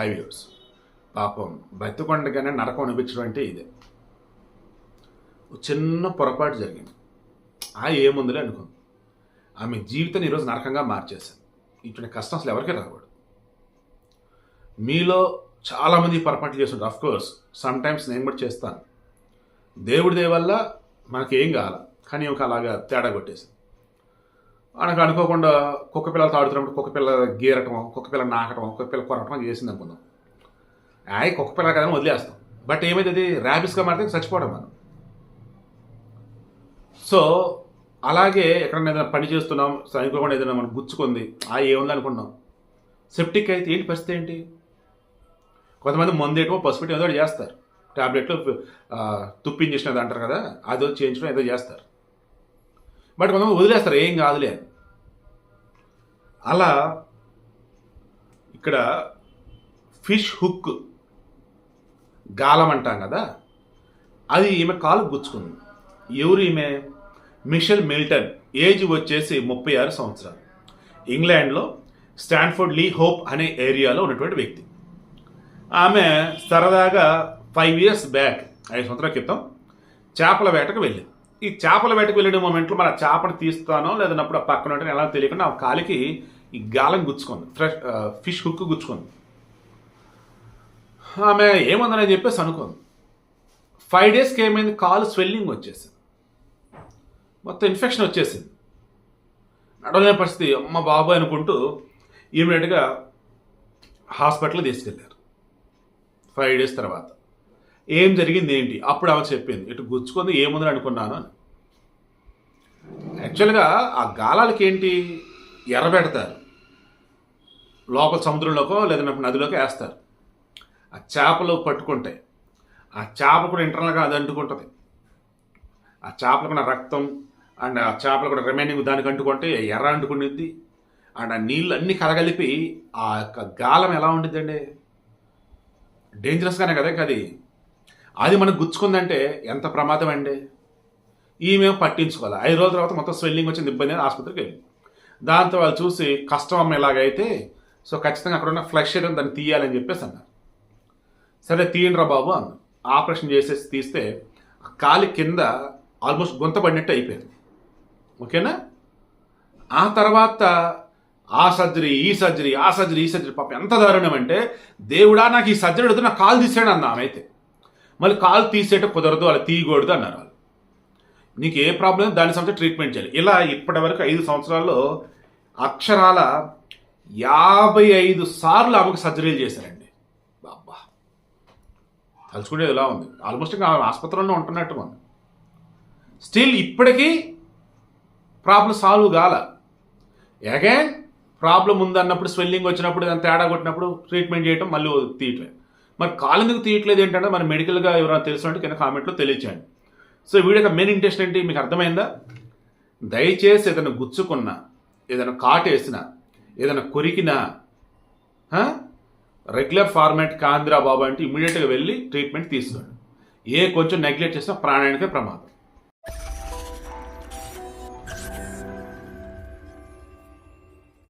Five years పాపం బతికొండగానే నరకం అనిపించడం అంటే ఇదే. చిన్న పొరపాటు జరిగింది. ఆ ఏముందిలే అనుకుంది ఆమె జీవితాన్ని ఈరోజు నరకంగా మార్చేశాను ఇటువంటి కష్టం అసలు ఎవరికి రాకూడదు. మీలో చాలామంది పొరపాట్లు చేస్తుంటారు. అఫ్ కోర్స్ సమ్ టైమ్స్ నేను కూడా చేస్తాను. దేవుడి దయ వల్ల మనకేం కావాలి? కానీ ఒక అలాగా తేడా కొట్టేసింది. మనకు అనుకోకుండా కుక్క పిల్లలతో ఆడుతున్నప్పుడు కుక్క పిల్ల గీరటం కుక్క పిల్ల నాకటం కుక్క పిల్ల కొరటం చేసింది అనుకుందాం. ఆయ్ కుక్క పిల్ల కదా వదిలేస్తాం. బట్ ఏమైతే అది? ర్యాబిస్గా మారితే చచ్చిపోవడం మనం. సో అలాగే ఎక్కడైనా ఏదైనా పని చేస్తున్నాం అనుకోకుండా ఏదైనా మనం గుచ్చుకుంది ఆ ఏముంది అనుకున్నాం సెప్టిక్ అయితే ఏంటి పరిస్థితి ఏంటి? కొంతమంది మందు మందేటో పసుపు ఏదో చేస్తారు. టాబ్లెట్లు తుప్పించేసినది అంటారు కదా అదో చేయించడం ఏదో చేస్తారు. బట్ కొంతమంది వదిలేస్తారు ఏం కాదులే అలా ఇక్కడ ఫిష్ హుక్ గాలం అంటాం కదా అది ఈమె కాలు గుచ్చుకుంది. ఎవరు ఈమె? మిషెల్ మిల్టన్ ఏజ్ వచ్చేసి ముప్పై ఆరు సంవత్సరాలు. ఇంగ్లాండ్లో స్టాన్ఫోర్డ్ లీ హోప్ అనే ఏరియాలో ఉన్నటువంటి వ్యక్తి. ఆమె సరదాగా ఫైవ్ ఇయర్స్ బ్యాక్ ఐదు సంవత్సరాల క్రితం చేపల వేటకు వెళ్ళింది. ఈ చేపల వేటకు వెళ్ళిన మూమెంట్లో మన చేపను తీస్తానో లేదన్నప్పుడు ఆ పక్కన ఉంటే ఎలా తెలియకుండా ఆ కాలికి ఈ గాలం గుచ్చుకుంది. ఫ్రెష్ ఫిష్ హుక్ గుచ్చుకుంది. ఆమె ఏముందని చెప్పేసి అనుకుంది. ఫైవ్ డేస్కి ఏమైంది? కాలు స్వెల్లింగ్ వచ్చేసింది. మొత్తం ఇన్ఫెక్షన్ వచ్చేసింది. నడవలేని పరిస్థితి. అమ్మ బాబాయ్ అనుకుంటూ ఇమీడియట్గా హాస్పిటల్ తీసుకెళ్ళారు ఫైవ్ డేస్ తర్వాత. ఏం జరిగింది ఏంటి? అప్పుడు ఆమె చెప్పింది. ఇటు గుచ్చుకుంది ఏముందని అనుకున్నాను అని. యాక్చువల్గా ఆ గాలాలకి ఏంటి? ఎర్రబెడతారు లోపల సముద్రంలోకో లేదంటే నదిలోకి వేస్తారు. ఆ చేపలు పట్టుకుంటాయి. ఆ చేప కూడా ఇంటర్నల్గా అది అంటుకుంటుంది. ఆ చేపలు కూడా రక్తం అండ్ ఆ చేపలు కూడా రిమైనింగ్ దానికి అంటుకుంటే ఎర్ర అంటుకునిద్ది అండ్ ఆ నీళ్ళు అన్నీ కలగలిపి ఆ యొక్క గాలం ఎలా ఉండిద్దండి? డేంజరస్గానే కదా అది. అది మనకు గుచ్చుకుందంటే ఎంత ప్రమాదం అండి ఈమె పట్టించుకోవాలి ఐదు రోజుల తర్వాత మొత్తం స్వెల్లింగ్ వచ్చింది ఇబ్బంది అని ఆసుపత్రికి వెళ్ళింది. దాంతో వాళ్ళు చూసి కష్టం అమ్మ ఎలాగైతే సో ఖచ్చితంగా అక్కడ ఉన్న ఫ్లష్ ఏదో దాన్ని తీయాలని చెప్పేసి అన్నారు. సరే తీయండిరా బాబు అన్న ఆపరేషన్ చేసేసి తీస్తే కాలి కింద ఆల్మోస్ట్ గుంత పడినట్టు అయిపోయింది. ఓకేనా? ఆ తర్వాత ఆ సర్జరీ ఈ సర్జరీ ఆ సర్జరీ ఈ సర్జరీ. పాప ఎంత దారుణం అంటే దేవుడా నాకు ఈ సర్జరీ నా కాలు తీసాడు అన్న ఆమె అయితే. మళ్ళీ కాలు తీసేట కుదరదు అలా తీయకూడదు అన్నారు వాళ్ళు. నీకు ఏ ప్రాబ్లం దాని సంబంధించి ట్రీట్మెంట్ చేయాలి. ఇలా ఇప్పటి వరకు ఐదు సంవత్సరాల్లో అక్షరాల యాభై ఐదు సార్లు ఆమెకు సర్జరీలు చేశారండి. బాబా తలుచుకునేది ఎలా ఉంది. ఆల్మోస్ట్ ఇంకా ఆసుపత్రిలోనే ఉంటున్నట్టు మనం స్టిల్ ఇప్పటికీ ప్రాబ్లం సాల్వ్ కాల. అగైన్ ప్రాబ్లం ఉందన్నప్పుడు స్వెల్లింగ్ వచ్చినప్పుడు దాని తేడా కొట్టినప్పుడు ట్రీట్మెంట్ చేయటం మళ్ళీ తీయటం మరి కాలు ఎందుకు తీయట్లేదు ఏంటంటే మన మెడికల్గా ఎవరైనా తెలిసినట్టు కింద కామెంట్లో తెలియచేయండి. సో వీడియో మెయిన్ ఇంట్రెస్ట్ ఏంటి? మీకు అర్థమైందా? దయచేసి ఏదైనా గుచ్చుకున్నా ఏదైనా కాటేసినా ఏదైనా కొరికినా రెగ్యులర్ ఫార్మాట్ కాంద్రా బాబు అంటే ఇమీడియట్గా వెళ్ళి ట్రీట్మెంట్ తీసుకోండి. ఏ కొంచెం నెగ్లెక్ట్ చేసినా ప్రాణానికే ప్రమాదం.